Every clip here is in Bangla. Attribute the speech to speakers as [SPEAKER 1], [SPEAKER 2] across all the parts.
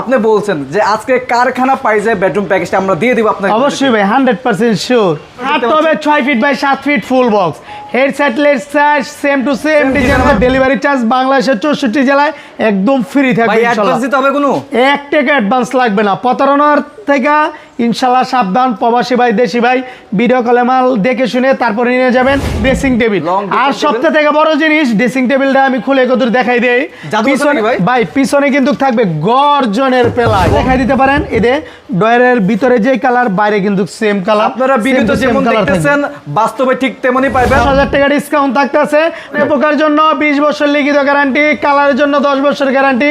[SPEAKER 1] আপনি বলছেন যে আজকে কারখানা প্রাইজে বেডরুম প্যাকেজটা আমরা দিয়ে দিব আপনাকে।
[SPEAKER 2] অবশ্যই ভাই হান্ড্রেড পার্সেন্ট শিওর আর তবে ছয় ফিট বাই সাত feet full box head let charge same to same design delivery charge বাংলাদেশের চৌষট্টি জেলায় একদম ফ্রি থাকবে
[SPEAKER 1] ভাই অ্যাডভান্স দিতে হবে কোনো?
[SPEAKER 2] এক টাকা অ্যাডভান্স লাগবে না। প্রতারণার থেকে ইনশাল্লাহ সাবধান প্রবাসী ভাই দেশি ভাই ভিডিও কলে মাল দেখে শুনে তারপরে নিয়ে যাবেন ড্রেসিং টেবিল আর। সবথেকে থেকে বড় জিনিস ড্রেসিং টেবিলটা আমি খুলে কত দেখাই দেই। পিছনে
[SPEAKER 1] ভাই?
[SPEAKER 2] পিছনে কিন্তু থাকবে গর্জনের পেলা দেখাই দিতে পারেন এতে ডয়ারের ভিতরে যে কালার বাইরে কিন্তু সেম কালার
[SPEAKER 1] আপনারা ভিডিওতে যেমন দেখতেছেন বাস্তবে ঠিক তেমনই পাইবেন।
[SPEAKER 2] দশ হাজার টাকা ডিসকাউন্ট থাকতেছে। পোকার জন্য বিশ বছর লিখিত গ্যারান্টি কালারের জন্য দশ বছর গ্যারান্টি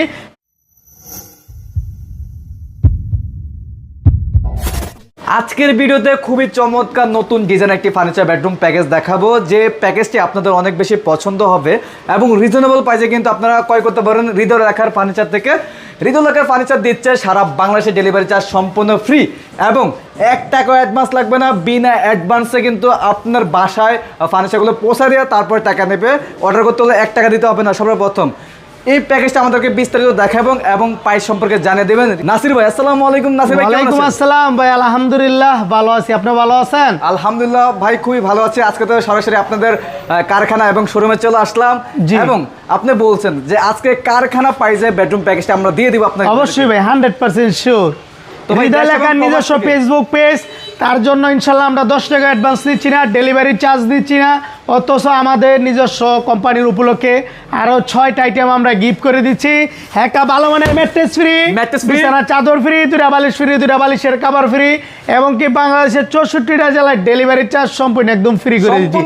[SPEAKER 1] আজকের ভিডিওতে খুবই চমৎকার নতুন ডিজাইন একটি ফার্নিচার বেডরুম প্যাকেজ দেখাবো। যে প্যাকেজটি আপনাদের অনেক বেশি পছন্দ হবে এবং রিজনেবল প্রাইসে কিন্তু আপনারা ক্রয় করতে পারেন হৃদয় রাখার ফার্নিচার থেকে। হৃদয় রাখার ফার্নিচার দিচ্ছে সারা বাংলাদেশে ডেলিভারি চার্জ সম্পূর্ণ ফ্রি এবং এক টাকা অ্যাডভান্স লাগবে না। বিনা অ্যাডভান্সে কিন্তু আপনার বাসায় ফার্নিচারগুলো পৌঁছা দেওয়া তারপর টাকা নেবে। অর্ডার করতে হলে এক টাকা দিতে হবে না। সর্বপ্রথম এই প্যাকেজটা আমাদেরকে বিস্তারিত দেখাবো এবং প্রাইস সম্পর্কে জানিয়ে দেবেন। নাসির ভাই আসসালামু আলাইকুম নাসির ভাই
[SPEAKER 2] ওয়ালাইকুম আসসালাম ভাই আলহামদুলিল্লাহ ভালো আছি। আপনি ভালো আছেন?
[SPEAKER 1] আলহামদুলিল্লাহ ভাই খুবই ভালো আছে। আজকে তো সরাসরি আপনাদের কারখানা এবং শোরুমে চলে আসলাম। এবং আপনি বলছেন যে আজকে কারখানা প্রাইজে বেডরুম প্যাকেজটা আমরা দিয়ে দিব আপনাকে।
[SPEAKER 2] অবশ্যই ভাই হান্ড্রেড পার্সেন্ট শিওর
[SPEAKER 1] তো ভাই, প্রবাস
[SPEAKER 2] নিজস্ব ফেসবুক পেজ তার জন্য ইনশাল্লাহ আমরা দশ টাকা অ্যাডভান্স নিচ্ছি না ডেলিভারি চার্জ দিচ্ছি না। অথচ আমাদের নিজস্ব কোম্পানির উপলক্ষে আরও ছয়টা আইটেম আমরা গিফট করে দিচ্ছি। একটা ভালো মানের ম্যাট্রেস ফ্রি
[SPEAKER 1] free।
[SPEAKER 2] বিছানার চাদর ফ্রি দুটা বালিশ ফ্রি দুটা বালিশের কাবার ফ্রি এবং কি বাংলাদেশের চৌষট্টিটা জেলায় ডেলিভারি চার্জ সম্পূর্ণ একদম ফ্রি করে দিচ্ছি?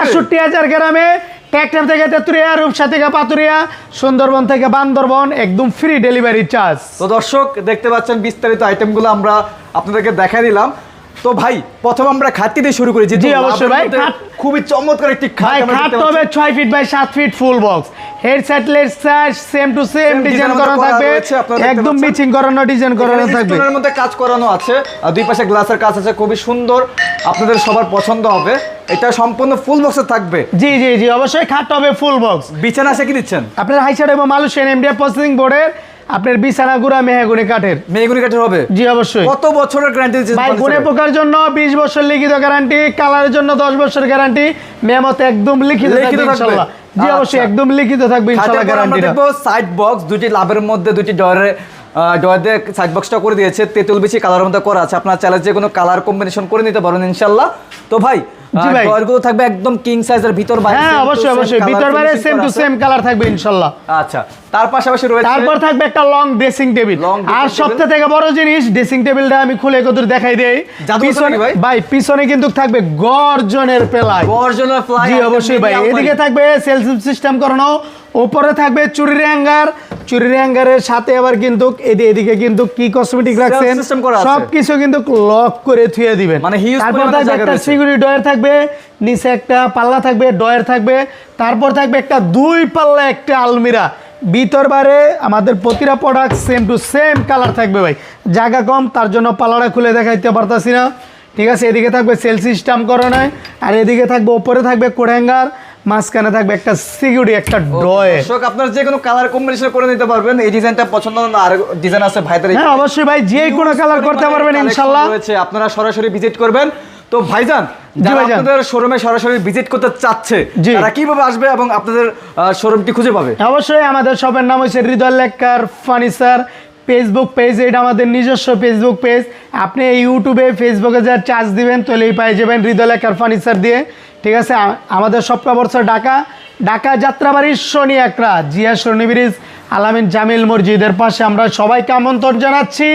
[SPEAKER 2] আটষট্টি হাজার গ্রামে ট্যাক্টার থেকে তেতুরিয়া রূপসা থেকে পাতুরিয়া সুন্দরবন থেকে বান্দরবন একদম ফ্রি ডেলিভারি চার্জ
[SPEAKER 1] তো দর্শক দেখতে পাচ্ছেন বিস্তারিত আইটেমগুলো আমরা আপনাদেরকে দেখা দিলাম। তো ভাই প্রথম আমরা খাটটি দিয়ে শুরু করি
[SPEAKER 2] জি, অবশ্যই ভাই, খাট-
[SPEAKER 1] খুবই চমৎকার একটি খাট আমরা
[SPEAKER 2] খাট
[SPEAKER 1] পাচ্ছি।
[SPEAKER 2] ছয় ফিট বাই সাত feet full box headset let size same to same design করা থাকবে। একদম মিচিং করানো ডিজাইন করানো থাকবে।
[SPEAKER 1] স্টোনের মধ্যে কাজ করানো আছে আর দুই পাশে গ্লাসের কাজ আছে খুবই সুন্দর আপনাদের সবার পছন্দ হবে। এটা সম্পূর্ণ ফুল বক্সে থাকবে।
[SPEAKER 2] জি জি জি অবশ্যই খাট হবে ফুল বক্স
[SPEAKER 1] বিছানা আছে কি দিচ্ছেন?
[SPEAKER 2] আপনার হাইসাইড এবং মালয়েশিয়ান এমডিএফ প্রসেসিং বোর্ডের আপনার বিছানা গুড়া মেহাগুনি কাঠের।
[SPEAKER 1] মেগুনি কাঠের হবে?
[SPEAKER 2] জি অবশ্যই।
[SPEAKER 1] কত বছরের গ্যারান্টি
[SPEAKER 2] ভাই গুণে পোকার জন্য বিশ বছর লিখিত গ্যারান্টি কালারের জন্য দশ বছর গ্যারান্টি মেমত একদম লিখিত
[SPEAKER 1] লিখিত
[SPEAKER 2] থাকবে
[SPEAKER 1] থাকবে?
[SPEAKER 2] জি
[SPEAKER 1] আচ্ছা।
[SPEAKER 2] অবশ্যই একদম লিখিত থাকবে
[SPEAKER 1] আমরা
[SPEAKER 2] গ্যারান্টিটা
[SPEAKER 1] দেখব সাইড বক্স দুটি লাভের মধ্যে দুটি ডয়ারে ডয়ার দিয়ে সাইড বক্সটা করে দিয়েছে। তেতুল বেশি কালার মধ্যে করা আছে। আপনার চাইলে যে কোনো কালার কম্বিনেশন করে নিতে পারেন ইনশাল্লাহ। তো ভাই। ডয়ারগুলো থাকবে একদম কিং সাইজের ভিতর বাইরে
[SPEAKER 2] হ্যাঁ অবশ্যই অবশ্যই। ভিতর বাইরে সেম টু সেম কালার থাকবে ইনশাল্লাহ।
[SPEAKER 1] আচ্ছা তার পাশাপাশি রয়েছে
[SPEAKER 2] তারপর থাকবে একটা লং ড্রেসিং টেবিল আর। থেকে বড় জিনিস ড্রেসিং টেবিলটা আমি খুলে দেখাই দেই। পিছনে
[SPEAKER 1] ভাই?
[SPEAKER 2] পিছনে কিন্তু থাকবে গর্জনের পেলাই।
[SPEAKER 1] গর্জনের
[SPEAKER 2] জি অবশ্যই ভাই। এদিকে থাকবে সেলফ সিস্টেম করানো। উপরে থাকবে চুরির হ্যাঙ্গার চুরির হ্যাঙ্গারের সাথে আবার কিন্তু এদি- এদিকে কিন্তু কি কসমেটিক রাখছেন?
[SPEAKER 1] system করা আছে।
[SPEAKER 2] সব কিছু কিন্তু লক করে থুয়ে দিবেন।
[SPEAKER 1] মানে
[SPEAKER 2] তারপর থাকবে একটা সিকিউরিটি ডয়ার থাকবে নিচে একটা পাল্লা থাকবে ডয়ার থাকবে তারপর থাকবে একটা দুই পাল্লা একটা আলমিরা। ভিতর বারে আমাদের প্রতিটা product same to same colour থাকবে ভাই। জায়গা কম তার জন্য পাল্লাটা খুলে দেখাইতে পারতাছি না। ঠিক আছে এদিকে থাকবে সেল সিস্টেম করানো আর এদিকে থাকবে ওপরে থাকবে কোডহ্যাঙ্গার মাঝখানে থাকবে একটা সিকিউরিটি একটা ড্রয়ে
[SPEAKER 1] দর্শক আপনার যে কোনো কালার কম্বিনেশন করে নিতে পারবেন। এই ডিজাইনটা পছন্দ না আর ডিজাইন আছে ভাইদের
[SPEAKER 2] হ্যাঁ অবশ্যই ভাই যে কোনো কালার করতে পারবেন ইনশাল্লাহ।
[SPEAKER 1] রয়েছে আপনারা সরাসরি ভিজিট করবেন। তো ভাইজান যারা আপনাদের শোরুমে সরাসরি ভিজিট করতে চাচ্ছে। তারা কীভাবে আসবে এবং আপনাদের শোরুমটি খুঁজে পাবে?
[SPEAKER 2] অবশ্যই আমাদের শপের নাম হচ্ছে হৃদয় লেখার ফার্নিচার। ফেসবুক পেজ এটা আমাদের নিজস্ব ফেসবুক পেজ আপনি ইউটিউবে ফেসবুকে যা চার্জ দিবেন তাহলেই পেয়ে যাবেন হৃদয় লেখার ফার্নিচার দিয়ে। ঠিক আছে? আমাদের সপ্তাহ বছর ঢাকা। ঢাকা যাত্রাবাড়ির শনি একরা, জিয়া শনি ব্রিজ। আলামিন জামিল মসজিদের পাশে আমরা সবাইকে আমন্ত্রণ জানাচ্ছি।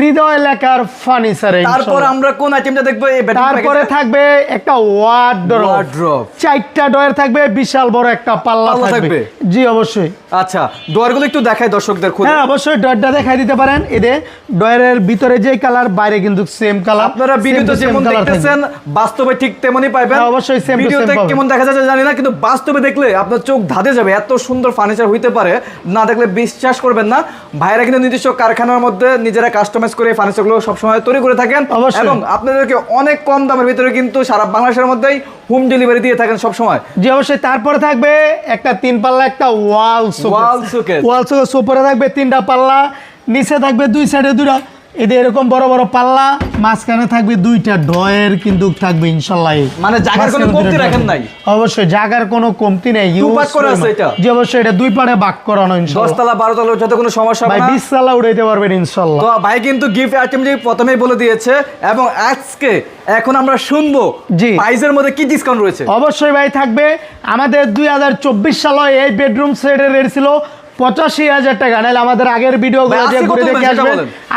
[SPEAKER 2] হৃদয় লেখার ফার্নিচারে
[SPEAKER 1] তারপর আমরা কোন আইটেমটা দেখব?
[SPEAKER 2] তারপরে থাকবে একটা ওয়ার্ড্রপ চারটা ডয়ের থাকবে বিশাল বড় একটা পাল্লা থাকবে। জি অবশ্যই।
[SPEAKER 1] আচ্ছা ডোরগুলো একটু দেখাই দর্শকদের খুঁজে
[SPEAKER 2] হ্যাঁ অবশ্যই ডয়ারটা দেখাই দিতে পারেন। এতে ডয়ারের ভিতরে যে কালার বাইরে কিন্তু সেম কালার
[SPEAKER 1] আপনারা ভিডিওতে যেমন দেখতেছেন বাস্তবে ঠিক তেমনই
[SPEAKER 2] হ্যাঁ, অবশ্যই same to
[SPEAKER 1] ভিডিওতে কেমন দেখা যাচ্ছে জানি না কিন্তু বাস্তবে দেখলে আপনার চোখ ধাঁধে যাবে। এত সুন্দর ফার্নিচার হইতে পারে। না দেখলে বিশ্বাস করবেন না। ভাইরা কিন্তু নিজস্ব কারখানার মধ্যে নিজেরা কাস্টমাইজ করে ফার্নিচারগুলো সবসময় তৈরি করে থাকেন। এবং আপনাদেরকে অনেক কম দামের ভিতরে কিন্তু সারা বাংলাদেশের মধ্যেই হোম ডেলিভারি দিয়ে থাকেন সবসময়।
[SPEAKER 2] জি অবশ্যই। তারপরে থাকবে একটা তিন পাল্লা একটা ওয়াল
[SPEAKER 1] ওয়াল সুকেস
[SPEAKER 2] ওয়াল সুকেস উপরে থাকবে তিনটা পাল্লা নিচে থাকবে দুই সাইডে দুটা এদের এরকম বড় বড় পাল্লা মাঝখানে থাকবে দুইটা ডয়ের কিন্তু থাকবে ইনশাল্লাহ
[SPEAKER 1] মানে জায়গার কোনো কমতি রাখেন নাই?
[SPEAKER 2] অবশ্যই জায়গার কোনো কমতি নেই।
[SPEAKER 1] দুই পাট করা আছে এটা?
[SPEAKER 2] জি অবশ্যই এটা দুই পাড়ে বাক করানো ইনশাল্লাহ।
[SPEAKER 1] দশতলা বারোতলা যাতে কোনো সমস্যা হবে
[SPEAKER 2] ভাই
[SPEAKER 1] না?
[SPEAKER 2] বিশ সালা উড়াইতে পারবেন ইনশাল্লাহ।
[SPEAKER 1] তো ভাই কিন্তু গিফট আইটেম যে প্রথমেই বলে দিয়েছে এবং আজকে এখন আমরা শুনব
[SPEAKER 2] জি।
[SPEAKER 1] প্রাইজের মধ্যে কি ডিসকাউন্ট রয়েছে?
[SPEAKER 2] অবশ্যই ভাই থাকবে। আমাদের দুই হাজার চব্বিশ সালে এই বেডরুম সেটের রেট ছিল পঁচাশি হাজার টাকা। নাহলে আমাদের আগের ভিডিও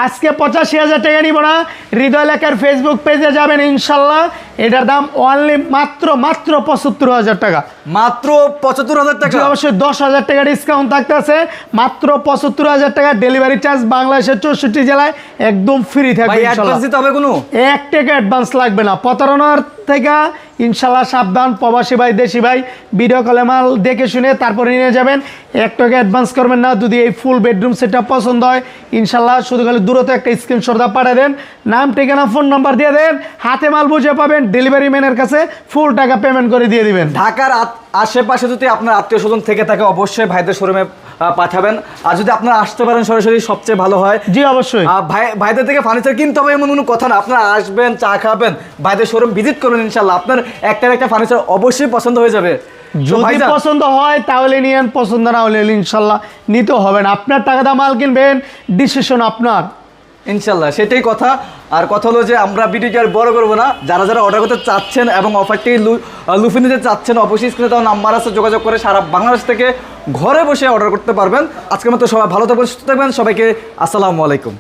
[SPEAKER 1] আজকে
[SPEAKER 2] পঁচাশি হাজার টাকা নিব না। হৃদয় লেখার ফেসবুক পেজে যাবেন ইনশাল্লাহ। এটার দাম অনলি মাত্র মাত্র পঁচাত্তর হাজার টাকা।
[SPEAKER 1] মাত্র পঁচাত্তর হাজার টাকা?
[SPEAKER 2] অবশ্যই দশ হাজার টাকা ডিসকাউন্ট থাকতেছে। মাত্র পঁচাত্তর হাজার টাকা ডেলিভারি চার্জ বাংলাদেশের চৌষট্টি জেলায় একদম ফ্রি থাকবে
[SPEAKER 1] দিতে হবে কোনো?
[SPEAKER 2] এক টাকা অ্যাডভান্স লাগবে না। প্রতারণার থেকে ইনশাল্লাহ সাবধান প্রবাসী ভাই দেশি ভাই ভিডিও কলে মাল দেখে শুনে তারপরে নিয়ে যাবেন। এক টাকা অ্যাডভান্স করবেন না যদি এই ফুল বেডরুম সেটটা পছন্দ হয় ইনশাল্লাহ শুধু খালি দূরত একটা স্ক্রিনশট পাঠিয়ে দেন। নাম ঠিকানা ফোন নাম্বার দিয়ে দেন। হাতে মাল বুঝে পাবেন ডেলিভারি ম্যানের কাছে ফুল টাকা পেমেন্ট করে দিয়ে দিবেন।
[SPEAKER 1] ঢাকার আশেপাশে যদি আপনার আত্মীয় স্বজন থেকে থাকে অবশ্যই ভাইদের শোরুমে পাঠাবেন। আর যদি আপনারা আসতে পারেন সরাসরি সবচেয়ে ভালো হয়।
[SPEAKER 2] জি অবশ্যই।
[SPEAKER 1] ভাই ভাইদের থেকে ফার্নিচার কিনতে হবে এমন কোনো কথা না। আপনারা আসবেন চা খাবেন ভাইদের শোরুম ভিজিট করুন ইনশাল্লাহ আপনার একটা একটা ফার্নিচার অবশ্যই পছন্দ হয়ে যাবে।
[SPEAKER 2] যদি পছন্দ হয় তাহলে নিয়েন পছন্দ না হলে ইনশাল্লাহ নিতে হবে না। আপনার টাকা দিয়ে মাল কিনবেন ডিসিশন আপনার।
[SPEAKER 1] ইনশাল্লাহ, সেটাই কথা। আর কথা হলো যে আমরা ভিডিওটি আর বড় করব না। যারা যারা অর্ডার করতে চাচ্ছেন এবং অফারটি লুফে নিতে চাচ্ছেন, অবশ্যই স্ক্রিনে তার নাম্বার আছে, যোগাযোগ করে সারা বাংলাদেশ থেকে ঘরে বসে অর্ডার করতে পারবেন। আজকের মতো সবাই ভালো থাকবেন, সুস্থ থাকবেন। সবাইকে আসসালামু আলাইকুম।